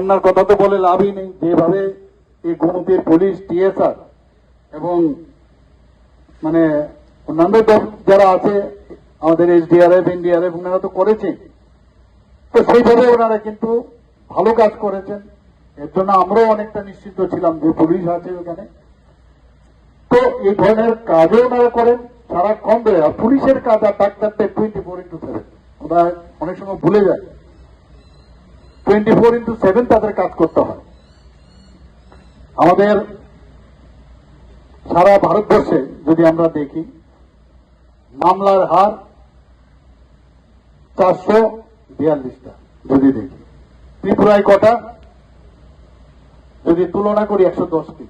আপনার কথা তো বলে লাভই নেই। যেভাবে এই গোমতীর পুলিশ, টিএসআর এবং মানে অন্যান্য যারা আছে, আমাদের এসডিআরএফ, এনডিআরএফ, ওনারা তো করেছেন। তো সেইভাবে ওনারা কিন্তু ভালো কাজ করেছেন। এর জন্য আমরাও অনেকটা নিশ্চিত ছিলাম যে পুলিশ আছে ওখানে। তো এই ধরনের কাজও ওনারা করেন সারাক্ষণ ধরে আর পুলিশের কাজ আর ডাক্তারদের টোয়েন্টি ফোর ইন্টু সেভেন ওরা অনেক সময় ভুলে যায়। টোয়েন্টি ফোর ইন্টু সেভেন তাদের কাজ করতে হয়। আমাদের সারা ভারতবর্ষে যদি আমরা দেখি, মামলার হার চারশো বিয়াল্লিশটা যদি দেখি। ত্রিপুরায় কটা? যদি তুলনা করি একশো দশটি।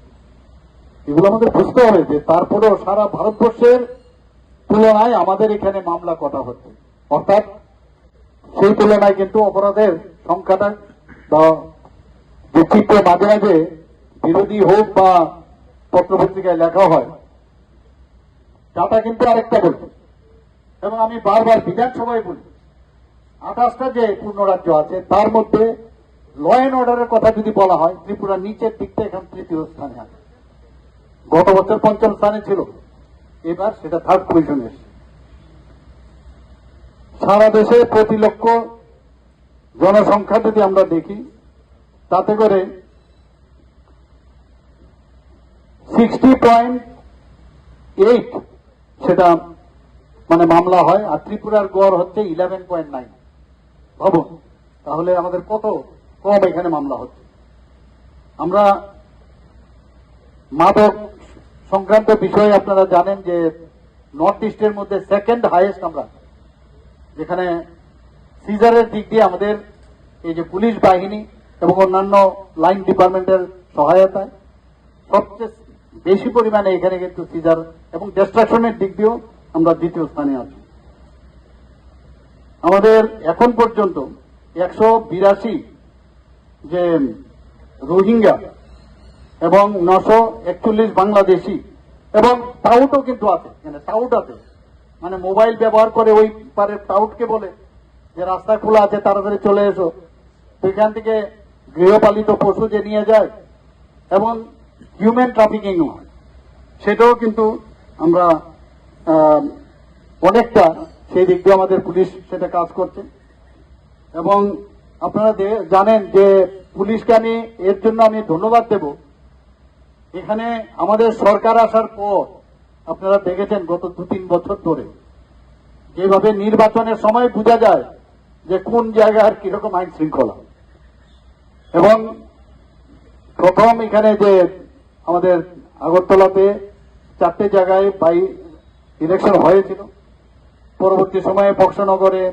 এগুলো আমাদের বুঝতে হবে যে তারপরেও সারা ভারতবর্ষের তুলনায় আমাদের এখানে মামলা কটা হচ্ছে। অর্থাৎ সেই তুলনায় কিন্তু অপরাধের সংখ্যাটা বা যে চিত্র মাঝে মাঝে বিরোধী হোক বা পত্রপত্রিকায় লেখা হয়। তাটা কিন্তু আরেকটা বলছে এবং আমি বারবার বিধানসভায় বলি, আঠাশটা যে পূর্ণ রাজ্য আছে, তার মধ্যে ল অ্যান্ড অর্ডারের কথা যদি বলা হয়, ত্রিপুরা নিচের দিকটা এখন তৃতীয় স্থানে আছে। গত বছর পঞ্চম স্থানে ছিল। এবার সেটা থার্ড পজিশনে এসেছে। সারা দেশে প্রতি লক্ষ জনসংখ্যা যদি আমরা দেখি, তাতে করে সিক্সটি পয়েন্ট এইট সেটা মানে মামলা হয়, আর ত্রিপুরার গড় হচ্ছে ইলেভেন পয়েন্ট নাইন ভাবুন, তাহলে আমাদের কত কম এখানে মামলা হচ্ছে? আমরা মাদক সংক্রান্ত বিষয়ে আপনারা জানেন যে নর্থ ইস্টের মধ্যে সেকেন্ড হাইয়েস্ট আমরা, যেখানে সিজারের দিক দিয়ে আমাদের এই যে পুলিশ বাহিনী এবং অন্যান্য লাইন ডিপার্টমেন্টের সহায়তায় সবচেয়ে বেশি পরিমাণে এখানে কিন্তু সিজার এবং ডিস্ট্রাকশনের দিক দিয়েও আমরা দ্বিতীয় স্থানে আছি। আমাদের এখন পর্যন্ত একশো বিরাশি যে রোহিঙ্গা এবং নশো একচল্লিশ বাংলাদেশি এবং টাউটও কিন্তু আছে মানে টাউট আছে। মানে মোবাইল ব্যবহার করে ওই পারে টাউটকে বলে যে রাস্তা খোলা আছে, তাড়াতাড়ি চলে এসো। সেখান থেকে গৃহপালিত পশু যে নিয়ে যায়, এবং হিউম্যান ট্রাফিকিং হয়। সেটাও কিন্তু আমরা অনেকটা সেই দিক দিয়ে আমাদের পুলিশ সেটা কাজ করছে। এবং আপনারা জানেন যে পুলিশকে আমি, এর জন্য আমি ধন্যবাদ দেব। এখানে আমাদের সরকার আসার পর আপনারা দেখেছেন গত দু তিন বছর ধরে। যেভাবে নির্বাচনের সময় বোঝা যায় যে কোন জায়গার কীরকম আইন শৃঙ্খলা। এবং প্রথম এখানে যে আমাদের আগরতলাতে চারটে জায়গায় বাই ইলেকশন হয়েছিল। পরবর্তী সময়ে বক্সনগরে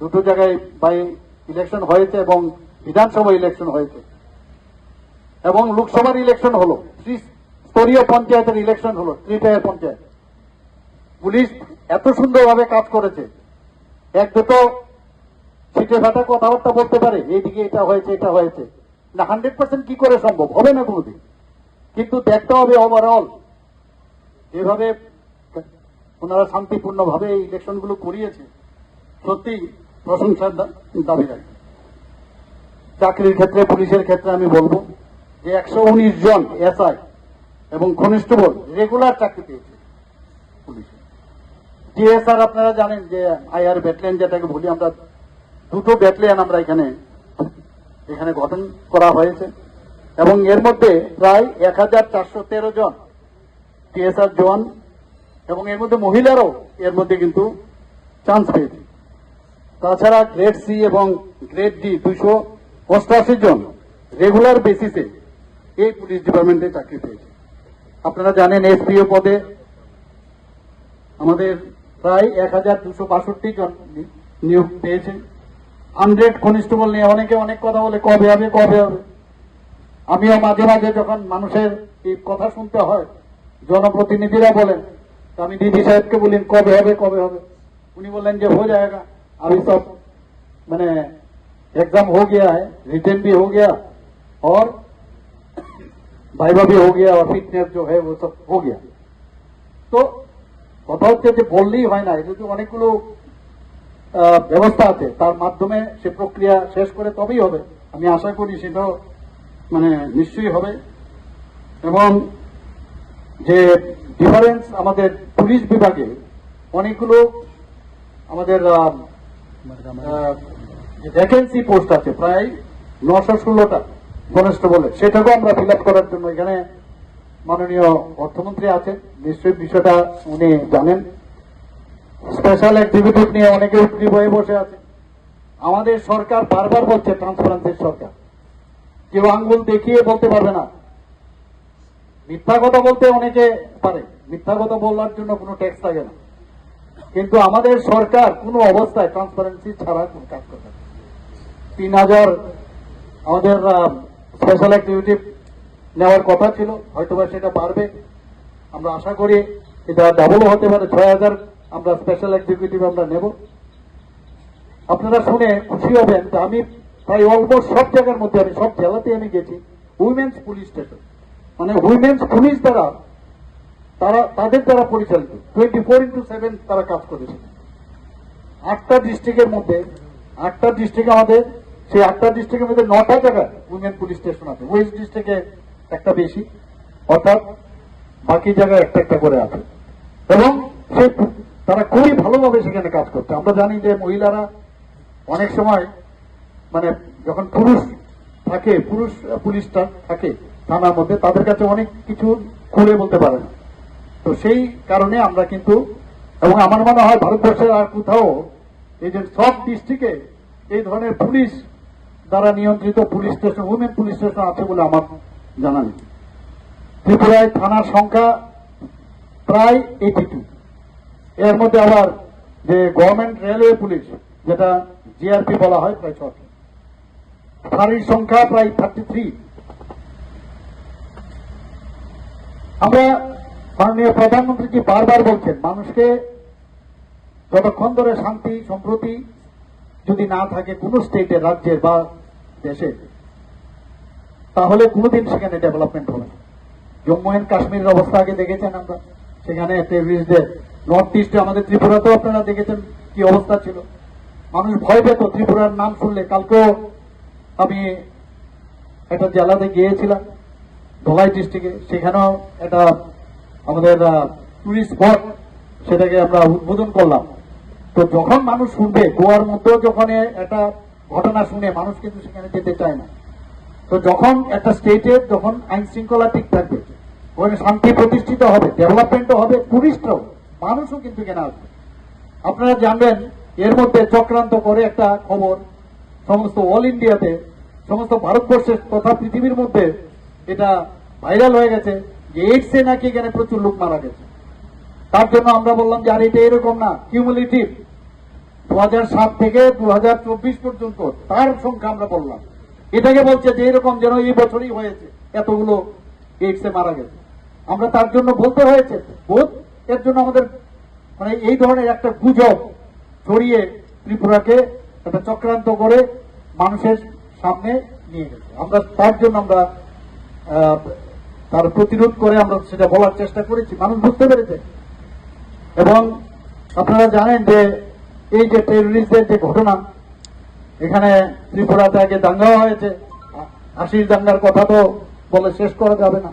দুটো জায়গায় বাই ইলেকশন হয়েছে এবং বিধানসভা ইলেকশন হয়েছে। এবং লোকসভার ইলেকশন হলো, ত্রিস্তরীয় পঞ্চায়েতের ইলেকশন হলো ত্রিটায়ার পঞ্চায়েত। পুলিশ এত সুন্দরভাবে কাজ করেছে। এক দুটো ছিটে ফাটা কথাবার্তা বলতে পারে, এইদিকে এটা হয়েছে এটা হয়েছে। না হান্ড্রেড পার্সেন্ট কি করে সম্ভব? হবে না কোনোদিন। কিন্তু দেখতে হবে ওভারঅল যেভাবে ওনারা শান্তিপূর্ণভাবে এই ইলেকশনগুলো করিয়েছে। সত্যি প্রশংসার দাবি রাখে। চাকরির ক্ষেত্রে, পুলিশের ক্ষেত্রে আমি বলব যে একশো উনিশ জন এসআই এবং কনস্টেবল রেগুলার চাকরি পেয়েছে পুলিশে। ডিএসআর আপনারা জানেন যে আইআর ব্যাটালিয়ন যেটাকে বলি আমরা দুটো ব্যাটালিয়ন আমরা এখানে এখানে গঠন করা হয়েছে। এবং এর মধ্যে প্রায় এক হাজার চারশো তেরো জন টিএসআর জওয়ান এবং এর মধ্যে মহিলারাও এর মধ্যে কিন্তু চান্স পেয়েছে। তাছাড়া গ্রেড সি এবং গ্রেড ডি দুশো অষ্টাশি জন রেগুলার বেসিসে এই পুলিশ ডিপার্টমেন্টে চাকরি পেয়েছে। আপনারা জানেন এসপিও পদে আমাদের প্রায় এক হাজার দুশো বাষট্টি জন নিয়োগ পেয়েছে। হান্ড্রেড কনস্টেবল নিয়ে অনেকে অনেক কথা বলে কবে হবে কবে হবে আমিও মাঝে মাঝে যখন মানুষের এই কথা শুনতে হয় জনপ্রতিনিধিরা বলেন তো আমি দিদি সাহেবকে বলি কবে হবে কবে হবে উনি বললেন যে हो जाएगा अभी सब मैंने एग्जाम हो गया है रिटर्न भी हो गया और वाइवा भी हो गया और फिटनेस जो है वो सब हो गया তো কথা হচ্ছে যে বললেই হয় না এটা যে অনেকগুলো আহ, ব্যবস্থা আছে। তার মাধ্যমে সে প্রক্রিয়া শেষ করে তবেই হবে। আমি আশা করি সেটাও মানে নিশ্চয়ই হবে। এবং যে ডিফারেন্স আমাদের পুলিশ বিভাগে, অনেকগুলো আমাদের ভ্যাকেন্সি পোস্ট আছে, প্রায় নশো ষোলোটা কনস্টেবলের সেটাকেও আমরা ফিল করার জন্য এখানে মাননীয় অর্থমন্ত্রী আছেন। নিশ্চয়ই বিষয়টা উনি জানেন। স্পেশাল অ্যাক্টিভিটিস নিয়ে অনেকে উদ্গ্রীব হয়ে বসে আছে। আমাদের সরকার বারবার বলছে, ট্রান্সপারেন্সির সরকার। কেউ আঙ্গুল দেখিয়ে বলতে পারবে না। মিথ্যা কথা বলতে অনেকে পারে। মিথ্যা কথা বলার জন্য কোনো ট্যাক্স থাকে না। কিন্তু আমাদের সরকার কোনো অবস্থায় ট্রান্সপারেন্সি ছাড়া কোনো কাজ করবে তিন হাজার আমাদের স্পেশাল অ্যাক্টিভিটি নেওয়ার কথা ছিল। হয়তোবা সেটা বাড়বে। আমরা আশা করি এটা ডাবলও হতে পারে। ছয় হাজার আমরা স্পেশাল এক্সিকিউটিভ আমরা নেব। আপনারা শুনে খুশি হবেন আমি প্রায় অলমোস্ট সব জায়গার মধ্যে আমি, সব জেলাতে আমি গেছি। উইমেন্স পুলিশ স্টেশন মানে উইমেন্স পুলিশ দ্বারা তারা, তাদের দ্বারা পরিচালিত। টোয়েন্টি ফোর ইন্টু সেভেন তারা কাজ করেছে। আটটা ডিস্ট্রিক্টের মধ্যে আটটা ডিস্ট্রিক্ট আমাদের, সেই আটটা ডিস্ট্রিক্টের মধ্যে নটা জায়গায় উইমেন পুলিশ স্টেশন আছে। ওয়েস্ট ডিস্ট্রিক্টে একটা বেশি, অর্থাৎ বাকি জায়গায় একটা একটা করে আছে। এবং সেই তারা খুবই ভালোভাবে সেখানে কাজ করছে। আমরা জানি যে মহিলারা অনেক সময় মানে যখন পুরুষ থাকে, পুরুষ পুলিশটা থাকে থানার মধ্যে, তাদের কাছে অনেক কিছু খুলে বলতে পারে না। তো সেই কারণে আমরা কিন্তু, এবং আমার মনে হয় ভারতবর্ষের আর কোথাও এই যে সব ডিস্ট্রিক্টে এই ধরনের পুলিশ দ্বারা নিয়ন্ত্রিত police station women police station আছে বলে আমার জানা নেই। ত্রিপুরায় থানার সংখ্যা প্রায় এইটি টু এর মধ্যে আবার যে গভর্নমেন্ট রেলওয়ে পুলিশ, যেটা জিআরপি বলা হয় প্রায় ছটি ফাঁড়ির সংখ্যা প্রায় থার্টি থ্রি আমরা মাননীয় প্রধানমন্ত্রীজি বারবার বলছেন, মানুষকে যতক্ষণ ধরে শান্তি, সম্প্রতি যদি না থাকে কোন স্টেটের রাজ্যের বা দেশে, তাহলে কোনোদিন সেখানে ডেভেলপমেন্ট হবে জম্মু এন্ড কাশ্মীরের অবস্থা আগে দেখেছেন আমরা, সেখানে টেররিস্টদের নর্থ ইস্টে আমাদের ত্রিপুরাতেও আপনারা দেখেছেন কি অবস্থা ছিল। মানুষ ভয় পেত ত্রিপুরার নাম শুনলে। কালকেও আমি একটা জেলাতে গিয়েছিলাম, ধলাই ডিস্ট্রিক্টে। সেখানেও একটা আমাদের টুরিস্ট স্পট সেটাকে আমরা উদ্বোধন করলাম। তো যখন মানুষ শুনবে, গোয়ার মধ্যেও যখন একটা ঘটনা শুনে, মানুষ কিন্তু সেখানে যেতে চায় না। তো যখন একটা স্টেটে যখন আইন শৃঙ্খলা ঠিক থাকবে, ওখানে শান্তি প্রতিষ্ঠিত হবে ডেভেলপমেন্টও হবে টুরিস্টরাও মানুষও কিন্তু কেনা আসবে। আপনারা জানবেন, এর মধ্যে চক্রান্ত করে একটা খবর, সমস্ত অল ইন্ডিয়াতে সমস্ত ভারতবর্ষের তথা পৃথিবীর মধ্যে এটা ভাইরাল হয়ে গেছে যে এইডসে নাকি এখানে প্রচুর লোক মারা গেছে। তার জন্য আমরা বললাম যে, আর এটা এরকম না কিউমুলেটিভ দু থেকে দু হাজার চব্বিশ পর্যন্ত তার সংখ্যা আমরা বললাম। এটাকে বলছে যে, এরকম যেন এই বছরই হয়েছে, এতগুলো এইডসে মারা গেছে। আমরা তার জন্য বলতে হয়েছে, বোধ এর জন্য আমাদের মানে এই ধরনের একটা গুজব ছড়িয়ে ত্রিপুরাকে একটা চক্রান্ত করে মানুষের সামনে নিয়ে গেছে। আমরা তার জন্য আমরা তার প্রতিরোধ করে আমরা সেটা বলার চেষ্টা করেছি। মানুষ বুঝতে পেরেছে। এবং আপনারা জানেন যে এই যে টেররিস্টদের যে ঘটনা, এখানে ত্রিপুরাতে আগে দাঙ্গা হয়েছে। আশির দাঙ্গার কথা তো বলে শেষ করা যাবে না।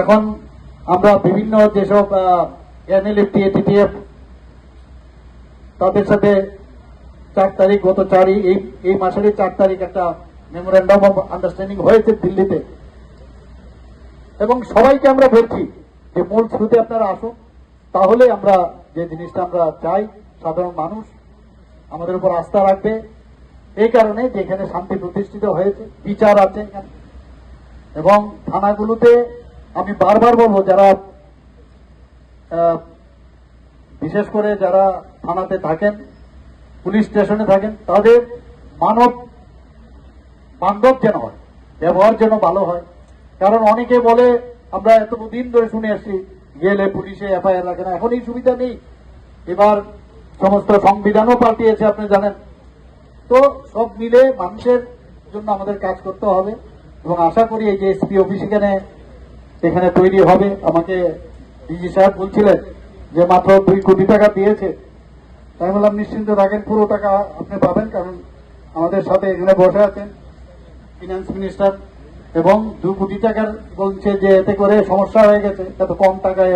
এখন আমরা বিভিন্ন যেসব এনএলএফটি এটিটিএফ তাদের সাথে চার তারিখ, গত চারই এই এই মাসেরই চার তারিখ একটা মেমোরেন্ডাম অফ আন্ডারস্ট্যান্ডিং হয়েছে দিল্লিতে। এবং সবাইকে আমরা বলছি যে মূল স্রোতে আপনারা আসুন, তাহলে আমরা যে জিনিসটা আমরা চাই, সাধারণ মানুষ আমাদের উপর আস্থা রাখবে। এই কারণে যে এখানে শান্তি প্রতিষ্ঠিত হয়েছে, বিচার আছে এবং থানাগুলোতে আমি বারবার বলব, যারা বিশেষ করে যারা থানাতে থাকেন, পুলিশ স্টেশনে থাকেন, তাদের মানব, বান্ধব যেন হয়, ব্যবহার যেন ভালো হয়। কারণ অনেকে বলে, আমরা এতদিন ধরে শুনে আসছি গেলে পুলিশে, এফআইআর রাখে না এখন এই সুবিধা নেই। এবার সমস্ত সংবিধানও পাল্টিয়েছে, আপনি জানেন। তো সব মিলে মানুষের জন্য আমাদের কাজ করতে হবে, এবং আশা করি এই যে এসপি অফিস এখানে এখানে তৈরি হবে। আমাকে ডিজি সাহেব বলছিলেন যে মাত্র দুই কোটি টাকা দিয়েছে। তাই বললাম, নিশ্চিন্ত থাকেন, পুরো টাকা আপনি পাবেন, কারণ আমাদের সাথে এখানে বসে আছেন ফিনান্স মিনিস্টার এবং দু কোটি টাকার বলছে যে এতে করে সমস্যা হয়ে গেছে এত কম টাকায়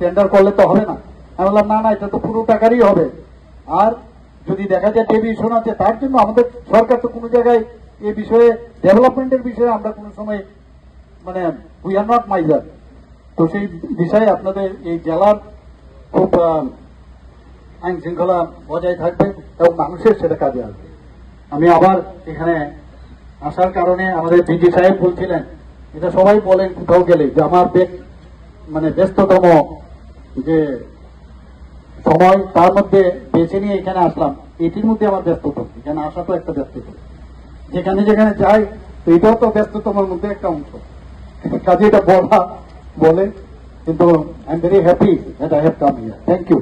টেন্ডার করলে তো হবে না। আমি বললাম, না না, এটা তো পুরো টাকারই হবে। আর যদি দেখা যায় ডেভিয়েশন আছে, তার জন্য আমাদের সরকার তো কোনো জায়গায় এ বিষয়ে ডেভেলপমেন্টের বিষয়ে আমরা কোনো সময় মানে উই আর নট মাইজার তো সেই বিষয়ে আপনাদের এই জেলার খুব আইন শৃঙ্খলা বজায় থাকবে এবং মানুষের সেটা কাজে আসবে। আমি আবার এখানে আসার কারণে আমাদের বিজি সাহেব বলছিলেন, এটা সবাই বলেন কোথাও গেলে যে আমার মানে ব্যস্ততম যে সময়, তার মধ্যে বেছে নিয়ে এখানে আসলাম। এটির মধ্যে আমার ব্যস্ততম, এখানে আসা তো একটা ব্যস্ততম। যেখানে যেখানে যাই, এটাও তো ব্যস্ততমের মধ্যে একটা অংশ। কাজে এটা বলা বলে, কিন্তু I am very happy that I have come here thank you